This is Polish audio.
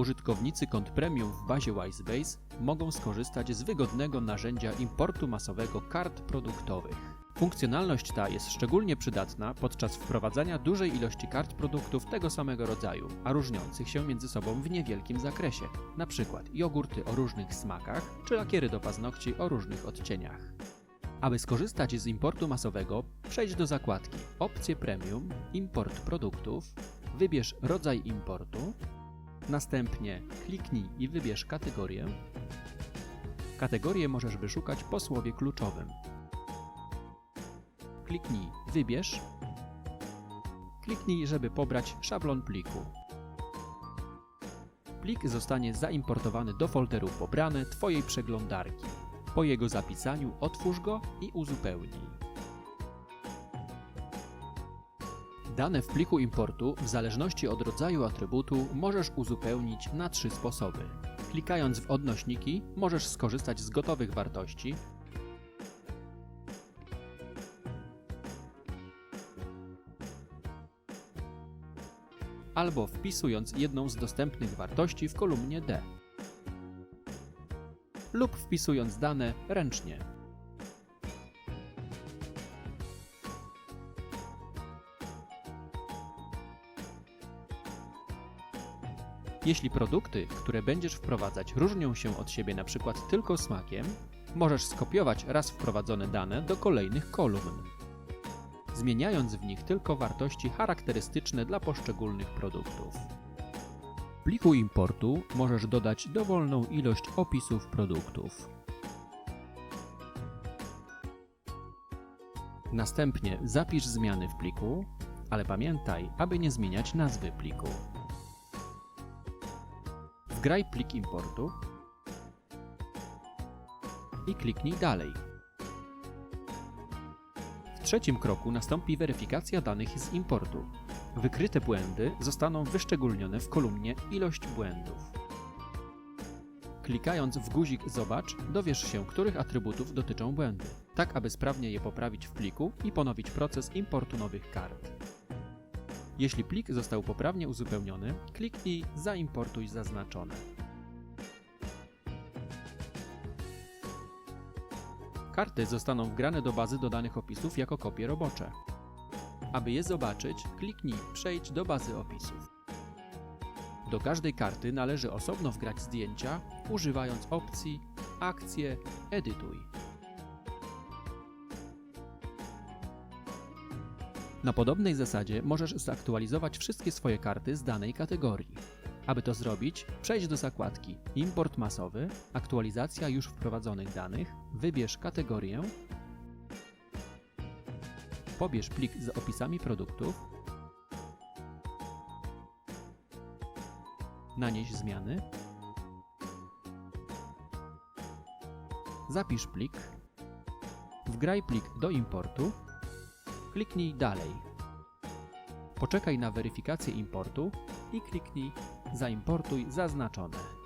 Użytkownicy kont premium w bazie Wisebase mogą skorzystać z wygodnego narzędzia importu masowego kart produktowych. Funkcjonalność ta jest szczególnie przydatna podczas wprowadzania dużej ilości kart produktów tego samego rodzaju, a różniących się między sobą w niewielkim zakresie, np. jogurty o różnych smakach czy lakiery do paznokci o różnych odcieniach. Aby skorzystać z importu masowego, przejdź do zakładki Opcje Premium, Import produktów, wybierz rodzaj importu, następnie kliknij i wybierz kategorię. Kategorię możesz wyszukać po słowie kluczowym. Kliknij Wybierz. Kliknij, żeby pobrać szablon pliku. Plik zostanie zaimportowany do folderu Pobrane Twojej przeglądarki. Po jego zapisaniu otwórz go i uzupełnij. Dane w pliku importu, w zależności od rodzaju atrybutu, możesz uzupełnić na trzy sposoby. Klikając w odnośniki, możesz skorzystać z gotowych wartości, albo wpisując jedną z dostępnych wartości w kolumnie D, lub wpisując dane ręcznie. Jeśli produkty, które będziesz wprowadzać, różnią się od siebie przykład tylko smakiem, możesz skopiować raz wprowadzone dane do kolejnych kolumn, zmieniając w nich tylko wartości charakterystyczne dla poszczególnych produktów. W pliku importu możesz dodać dowolną ilość opisów produktów. Następnie zapisz zmiany w pliku, ale pamiętaj, aby nie zmieniać nazwy pliku. Wgraj plik importu i kliknij Dalej. W trzecim kroku nastąpi weryfikacja danych z importu. Wykryte błędy zostaną wyszczególnione w kolumnie Ilość błędów. Klikając w guzik Zobacz, dowiesz się, których atrybutów dotyczą błędy, tak aby sprawnie je poprawić w pliku i ponowić proces importu nowych kart. Jeśli plik został poprawnie uzupełniony, kliknij Zaimportuj zaznaczone. Karty zostaną wgrane do bazy dodanych opisów jako kopie robocze. Aby je zobaczyć, kliknij Przejdź do bazy opisów. Do każdej karty należy osobno wgrać zdjęcia, używając opcji Akcje Edytuj. Na podobnej zasadzie możesz zaktualizować wszystkie swoje karty z danej kategorii. Aby to zrobić, przejdź do zakładki Import masowy, aktualizacja już wprowadzonych danych, wybierz kategorię, pobierz plik z opisami produktów, nanieś zmiany, zapisz plik, wgraj plik do importu, kliknij Dalej. Poczekaj na weryfikację importu i kliknij Zaimportuj zaznaczone.